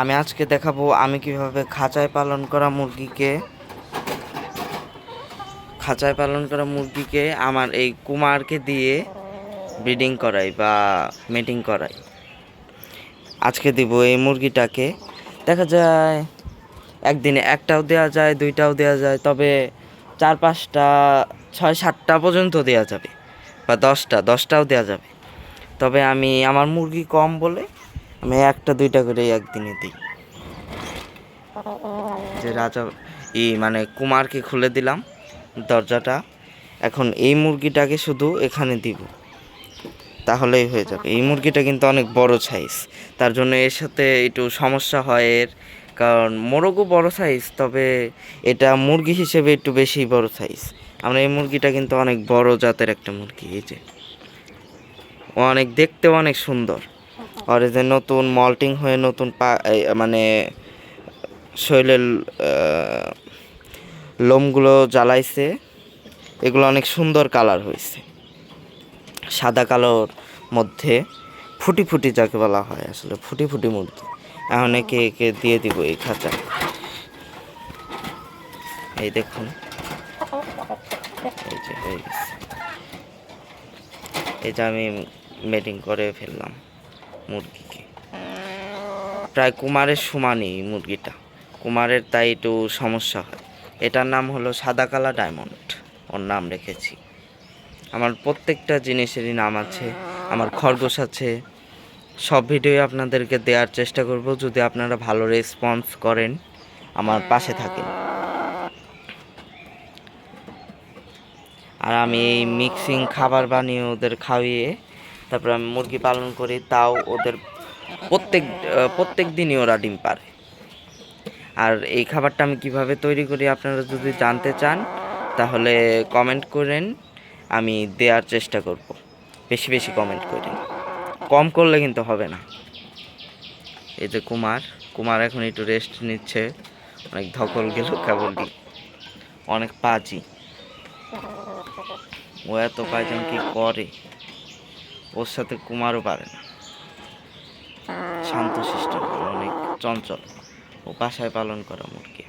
আমি আজকে দেখাবো আমি কীভাবে খাঁচায় পালন করা মুরগিকে, খাঁচায় পালন করা মুরগিকে আমার এই কুমারকে দিয়ে ব্রিডিং করাই বা মিটিং করাই। আজকে দিব এই মুরগিটাকে। দেখা যায়, একদিনে একটাও দেওয়া যায়, দুইটাও দেওয়া যায়, তবে চার পাঁচটা, ছয় সাতটা পর্যন্ত দেওয়া যাবে বা দশটা, দশটাও দেওয়া যাবে। তবে আমি, আমার মুরগি কম বলে আমি একটা, দুইটা করে একদিনে দিই। যে রাজা, ই মানে কুমারকে খুলে দিলাম দরজাটা। এখন এই মুরগিটাকে শুধু এখানে দিব। তাহলেই হয়ে যাবে। এই মুরগিটা কিন্তু অনেক বড় সাইজ তার জন্য এর সাথে একটু সমস্যা হয় এর। কারণ মোরগও বড় সাইজ তবে এটা মুরগি হিসেবে একটু বেশি বড় সাইজ আমরা এই মুরগিটা কিন্তু অনেক বড় জাতের একটা মুরগি, এই যে। অনেক দেখতেও অনেক সুন্দর। আর যে নতুন মল্টিং হয়ে নতুন পা মানে আহ, লোমগুলো জ্বালাইছে। এগুলো অনেক সুন্দর কালার হয়েছে। সাদা কালোর মধ্যে ফুটি ফুটি যাকে বলা হয় আসলে ফুটি ফুটি মুরগি এখন একে একে দিয়ে দিব এই খাঁচা। এই দেখুন। এই যে হয়ে গেছে। এই যে আমি মেটিং করে ফেললাম। মুরগিকে প্রায় কুমারের সমানই মুরগিটা। কুমারের তাই একটু সমস্যা হয়। এটার নাম হলো সাদা কালা ডায়মন্ড। ওর নাম রেখেছি। আমার প্রত্যেকটা জিনিসেরই নাম আছে, আমার খরগোশ আছে। সব ভিডিও আপনাদেরকে দেওয়ার চেষ্টা করব, যদি আপনারা ভালো রেসপন্স করেন, আমার পাশে থাকেন। আর আমি এই মিক্সিং খাবার বানিয়ে ওদের খাওয়িয়ে তারপর আমি মুরগি পালন করি, তাও ওদের প্রত্যেক প্রত্যেক দিনই ওরা ডিম পারে আর এই খাবারটা আমি কীভাবে তৈরি করি আপনারা যদি জানতে চান, তাহলে কমেন্ট করেন, আমি দেওয়ার চেষ্টা করব। বেশি বেশি কমেন্ট করেন কম করলে কিন্তু হবে না। এই যে কুমার কুমার এখন একটু রেস্ট নিচ্ছে। অনেক ধকল গেল কেবলই অনেক পাজি। ও এত পাইজন কি করে? ওর সাথে কুমারও পারে না। শান্ত শিষ্ট অনেক চঞ্চল। ও বাসায় পালন করা মুরগি।